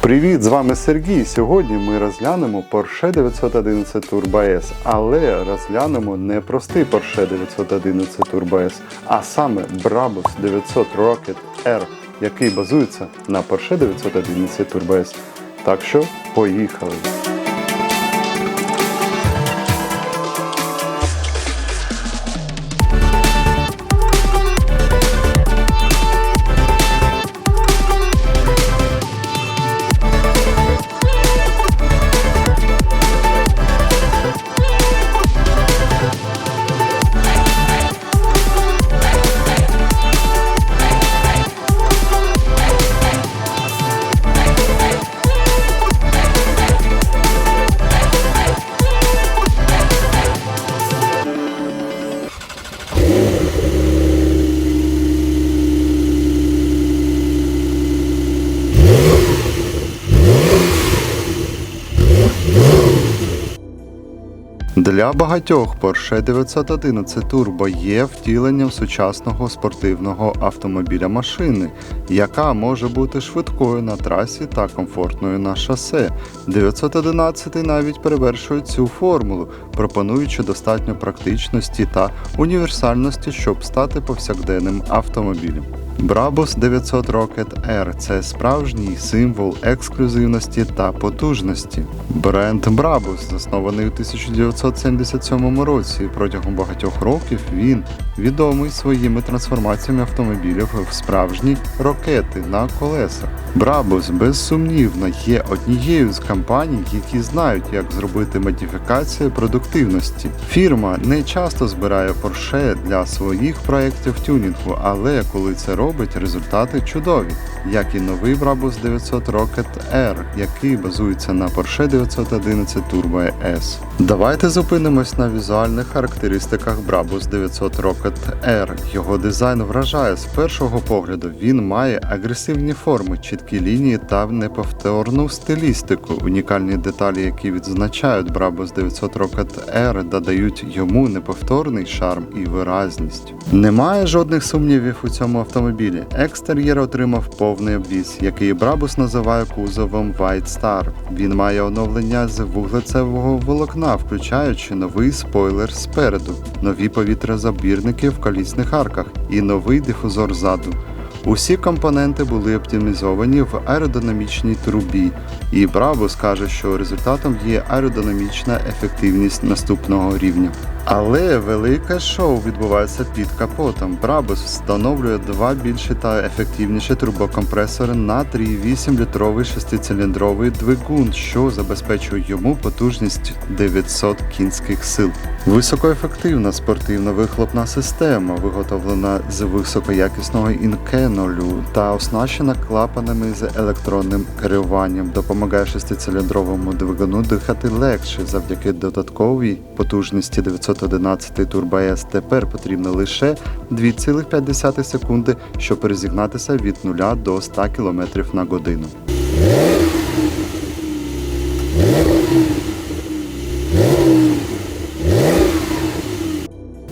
Привіт, з вами Сергій. Сьогодні ми розглянемо Porsche 911 Turbo S, але розглянемо не простий Porsche 911 Turbo S, а саме Brabus 900 Rocket R, який базується на Porsche 911 Turbo S. Так що поїхали! Для багатьох Porsche 911 Turbo є втіленням сучасного спортивного автомобіля машини, яка може бути швидкою на трасі та комфортною на шосе. 911 навіть перевершує цю формулу, пропонуючи достатньо практичності та універсальності, щоб стати повсякденним автомобілем. Brabus 900 Rocket R – це справжній символ ексклюзивності та потужності. Бренд Brabus, заснований у 1977 році. Протягом багатьох років він відомий своїми трансформаціями автомобілів в справжні рокети на колесах. Brabus безсумнівно є однією з компаній, які знають, як зробити модифікацію продуктивності. Фірма не часто збирає Porsche для своїх проєктів тюнінгу, але коли це робить, результати чудові, як і новий Brabus 900 Rocket R, який базується на Porsche 911 Turbo S. Давайте зупинимось на візуальних характеристиках Brabus 900 Rocket R. Його дизайн вражає з першого погляду. Він має агресивні форми, чіткі лінії та неповторну стилістику. Унікальні деталі, які відзначають Brabus 900 Rocket R, додають йому неповторний шарм і виразність. Немає жодних сумнівів у цьому автомобілі. Екстер'єр отримав повний обвіз, який Брабус називає кузовом White Star. Він має оновлення з вуглецевого волокна, включаючи новий спойлер спереду, нові повітрозабірники в колісних арках і новий дифузор ззаду. Усі компоненти були оптимізовані в аеродинамічній трубі, і Brabus каже, що результатом є аеродинамічна ефективність наступного рівня. Але велике шоу відбувається під капотом. Brabus встановлює два більші та ефективніші турбокомпресори на 3,8 літровий шестициліндровий двигун, що забезпечує йому потужність 900 кінських сил. Високоефективна спортивна вихлопна система, виготовлена з високоякісного інкенолю та оснащена клапанами з електронним керуванням, допомагає шестициліндровому двигуну дихати легше завдяки додатковій потужності 911 Turbo S. Тепер потрібно лише 2,5 секунди, щоб перезігнатися від 0 до 100 км на годину.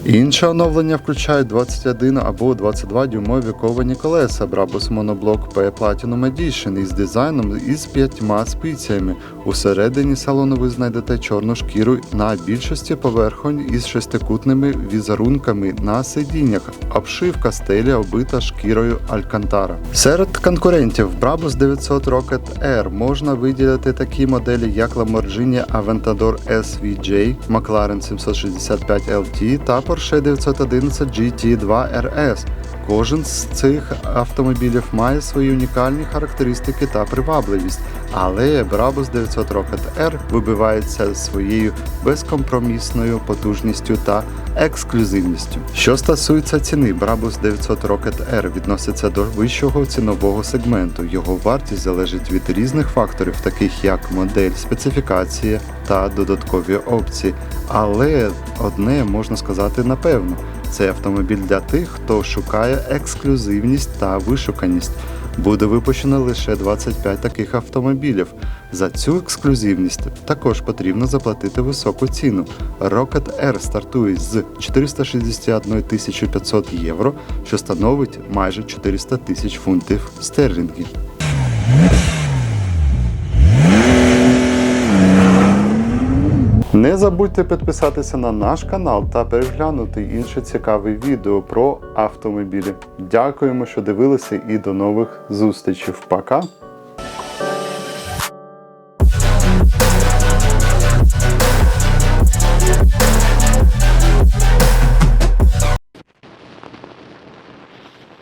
Інше оновлення включає 21 або 22 дюймові ковані колеса Brabus Monoblock P Platinum Edition із дизайном із п'ятьма спиціями. Усередині салону ви знайдете чорну шкіру на більшості поверхонь із шестикутними візерунками на сидіннях. Обшивка стелі обита шкірою Алькантара. Серед конкурентів Brabus 900 Rocket R можна виділити такі моделі, як Lamborghini Aventador SVJ, McLaren 765 LT та Porsche 911 GT2 RS. Кожен з цих автомобілів має свої унікальні характеристики та привабливість, але Brabus 900 Rocket R вибивається своєю безкомпромісною потужністю та ексклюзивністю. Що стосується ціни, Brabus 900 Rocket R відноситься до вищого цінового сегменту. Його вартість залежить від різних факторів, таких як модель, специфікація та додаткові опції. Але одне можна сказати напевно. Це автомобіль для тих, хто шукає ексклюзивність та вишуканість. Буде випущено лише 25 таких автомобілів. За цю ексклюзивність також потрібно заплатити високу ціну. Rocket R стартує з 461 500 євро, що становить майже 400 тисяч фунтів стерлінгів. Не забудьте підписатися на наш канал та переглянути інше цікаве відео про автомобілі. Дякуємо, що дивилися, і до нових зустрічей. Пока!